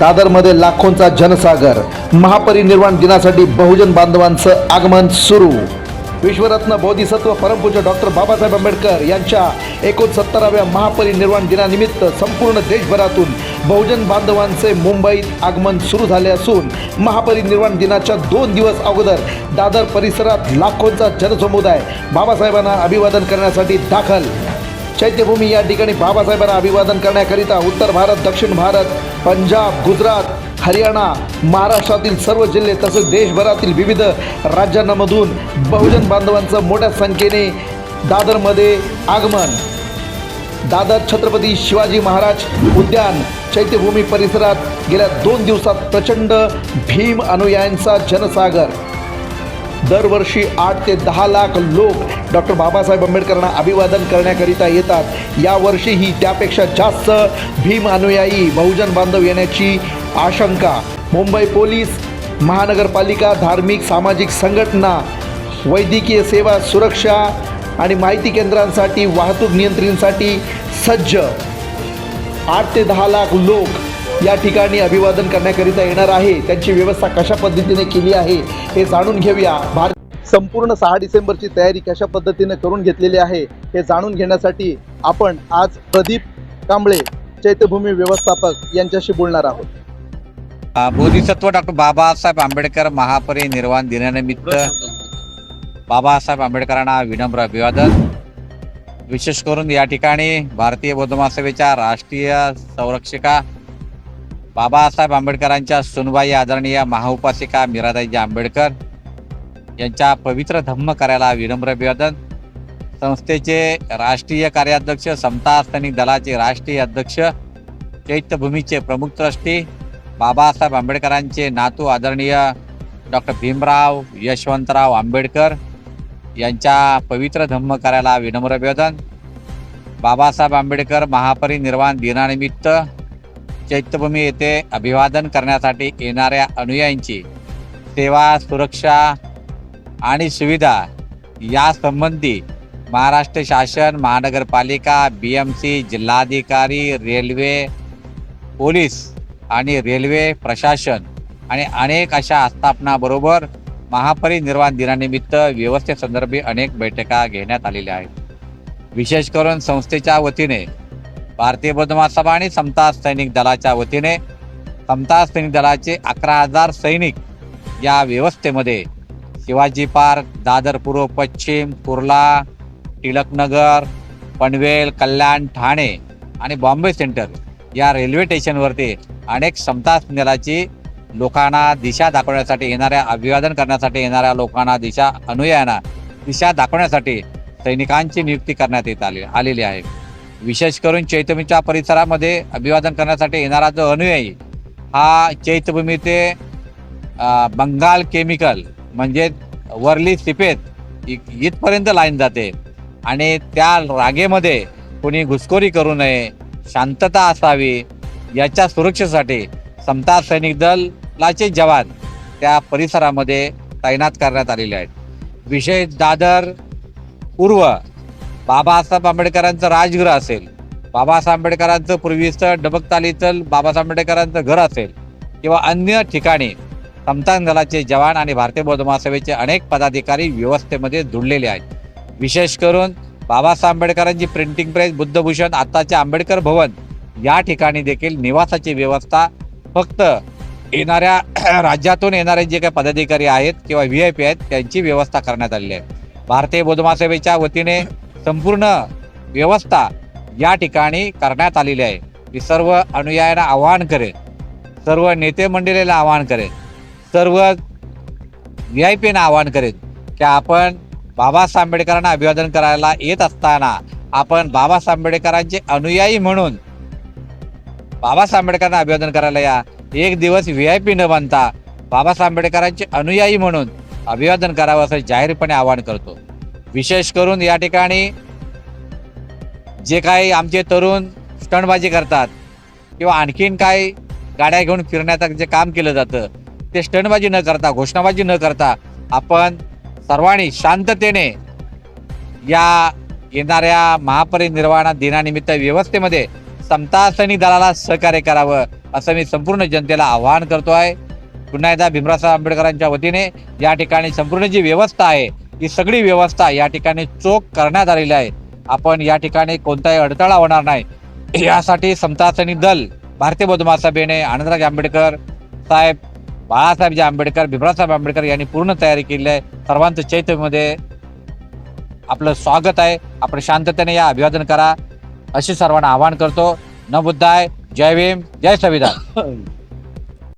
दादरमध्ये लाखोंचा जनसागर. महापरिनिर्वाण दिनासाठी बहुजन बांधवांचं आगमन सुरू. विश्वरत्न बोधिसत्व परमपूज्य डॉक्टर बाबासाहेब आंबेडकर यांच्या एकोणसत्तराव्या महापरिनिर्वाण दिनानिमित्त संपूर्ण देशभरातून बहुजन बांधवांचे मुंबईत आगमन सुरू झाले असून महापरिनिर्वाण दिनाच्या दोन दिवस अगोदर दादर परिसरात लाखोंचा जनसमुदाय बाबासाहेबांना अभिवादन करण्यासाठी दाखल. चैत्यभूमी या ठिकाणी बाबासाहेबांना अभिवादन करण्याकरिता उत्तर भारत दक्षिण भारत पंजाब गुजरात हरियाणा महाराष्ट्रातील सर्व जिल्हे तसेच देशभरातील विविध राज्यांमधून बहुजन बांधवांचं मोठ्या संख्येने दादरमध्ये आगमन. दादर छत्रपती शिवाजी महाराज उद्यान चैत्यभूमी परिसरात गेल्या दोन दिवसात प्रचंड भीम अनुयायांचा जनसागर दरवर्षी आठ ते दहा लाख लोक डॉक्टर बाबासाहेब आंबेडकरांना अभिवादन करण्याकरिता येतात. यावर्षीही त्यापेक्षा जास्त भीम अनुयायी बहुजन बांधव येण्याची आशंका. मुंबई पोलीस महानगरपालिका धार्मिक सामाजिक संघटना वैद्यकीय सेवा सुरक्षा आणि माहिती केंद्रांसाठी वाहतूक नियंत्रणसाठी सज्ज. आठ ते दहा लाख लोक या ठिकाणी अभिवादन करण्याकरिता येणार आहे. त्यांची व्यवस्था कशा पद्धतीने केली आहे हे जाणून घेऊया. भारत संपूर्ण सहा डिसेंबरची तयारी कशा पद्धतीने करून घेतलेली आहे हे जाणून घेण्यासाठी आपण आज प्रदीप कांबळे चैत्यभूमी व्यवस्थापक यांच्याशी बोलणार आहोत. बोधिसत्व डॉक्टर बाबासाहेब आंबेडकर महापरिनिर्वाण दिनानिमित्त बाबासाहेब आंबेडकरांना विनम्र अभिवादन. विशेष करून या ठिकाणी भारतीय बौद्ध महासभेच्या राष्ट्रीय संरक्षिका बाबासाहेब आंबेडकरांच्या सुनबाई आदरणीय महाउपासिका मीराताईजी आंबेडकर यांच्या पवित्र धम्म कार्याला विनम्र अभिवादन. संस्थेचे राष्ट्रीय कार्याध्यक्ष समता सैनिक दलाचे राष्ट्रीय अध्यक्ष चैत्यभूमीचे प्रमुख ट्रस्टी बाबासाहेब आंबेडकरांचे नातू आदरणीय डॉक्टर भीमराव यशवंतराव आंबेडकर यांच्या पवित्र धम्म कार्याला विनम्र अभिवादन. बाबासाहेब आंबेडकर महापरिनिर्वाण दिनानिमित्त चैत्यभूमी येथे अभिवादन करण्यासाठी येणाऱ्या अनुयायांची सेवा सुरक्षा आणि सुविधा यासंबंधी महाराष्ट्र शासन महानगरपालिका बी एम सी जिल्हाधिकारी रेल्वे पोलीस आणि रेल्वे प्रशासन आणि अनेक अशा आस्थापनाबरोबर महापरिनिर्वाण दिनानिमित्त व्यवस्थेसंदर्भी अनेक बैठका घेण्यात आलेल्या आहेत. विशेष करून संस्थेच्या वतीने भारतीय बौद्ध सभा आणि समता सैनिक दलाच्या वतीने समता सैनिक दलाचे अकरा हजार सैनिक या व्यवस्थेमध्ये शिवाजी पार्क दादर पूर्व पश्चिम कुर्ला टिळकनगर पनवेल कल्याण ठाणे आणि बॉम्बे सेंटर या रेल्वे स्टेशनवरती अनेक समता दलाची लोकांना दिशा दाखवण्यासाठी येणाऱ्या अभिवादन करण्यासाठी येणाऱ्या लोकांना दिशा अनुयायांना दिशा दाखवण्यासाठी सैनिकांची नियुक्ती करण्यात येत आली आलेली आहे. विशेष करून चैत्यभूमीच्या परिसरामध्ये अभिवादन करण्यासाठी येणारा जो अनुयायी हा चैत्यभूमी ते बंगाल केमिकल म्हणजे वरली सिपेत इथपर्यंत लाईन जाते. आणि त्या रागेमध्ये कोणी घुसखोरी करू नये शांतता असावी याच्या सुरक्षेसाठी समता सैनिक दलाचे जवान त्या परिसरामध्ये तैनात करण्यात आलेले आहेत. विशेष दादर पूर्व बाबासाहेब आंबेडकरांचं राजगृह असेल बाबासाहेब आंबेडकरांचं पूर्वीचं डबकतालीचं बाबासाहेब आंबेडकरांचं घर असेल किंवा अन्य ठिकाणी समतान दलाचे जवान आणि भारतीय बौद्ध महासभेचे अनेक पदाधिकारी व्यवस्थेमध्ये जुडलेले आहेत. विशेष करून बाबासाहेब आंबेडकरांची प्रिंटिंग प्रेस बुद्धभूषण आत्ताचे आंबेडकर भवन या ठिकाणी देखील निवासाची व्यवस्था फक्त येणाऱ्या राज्यातून येणारे जे काही पदाधिकारी आहेत किंवा व्ही आय पी आहेत त्यांची व्यवस्था करण्यात आलेली आहे. भारतीय बौद्ध महासभेच्या वतीने संपूर्ण व्यवस्था या ठिकाणी करण्यात आलेली आहे. मी सर्व अनुयायांना आवाहन करेन. सर्व नेते मंडळीला आवाहन करेन. सर्व व्ही आय पीना आवाहन करेन की आपण बाबासाहेब आंबेडकरांना अभिवादन करायला येत असताना आपण बाबासाहेब आंबेडकरांचे अनुयायी म्हणून बाबासाहेब आंबेडकरांना अभिवादन करायला या. एक दिवस व्ही आय पी न बनता बाबासाहेब आंबेडकरांचे अनुयायी म्हणून अभिवादन करावं असं जाहीरपणे आवाहन करतो. विशेष करून या ठिकाणी जे काही आमचे तरुण स्टंटबाजी करतात किंवा आणखीन काही गाड्या घेऊन फिरण्याचं जे काम केलं जातं ते स्टंटबाजी न करता घोषणाबाजी न करता आपण सर्वांनी शांततेने या येणाऱ्या महापरिनिर्वाण दिनानिमित्त व्यवस्थेमध्ये समतासनी दलाला सहकार्य करावं असं मी संपूर्ण जनतेला आवाहन करतो आहे पुन्हा एकदा भीमरावसाहेब आंबेडकरांच्या वतीने या ठिकाणी संपूर्ण जी व्यवस्था आहे ही सगळी व्यवस्था या ठिकाणी चोख करण्यात आलेली आहे. आपण या ठिकाणी कोणताही अडथळा होणार नाही. यासाठी समतासनी दल भारतीय बौद्ध महासभेने आनंदराज आंबेडकर साहेब बाळासाहेबजी आंबेडकर भीमरावसाहेब आंबेडकर यांनी पूर्ण तयारी केली आहे. सर्वांचं चैत्यमध्ये आपलं स्वागत आहे. आपण शांततेने या अभिवादन करा. अशी सर्वांना आवाहन करतो. न बुद्धाय जय भीम. जय संविधान.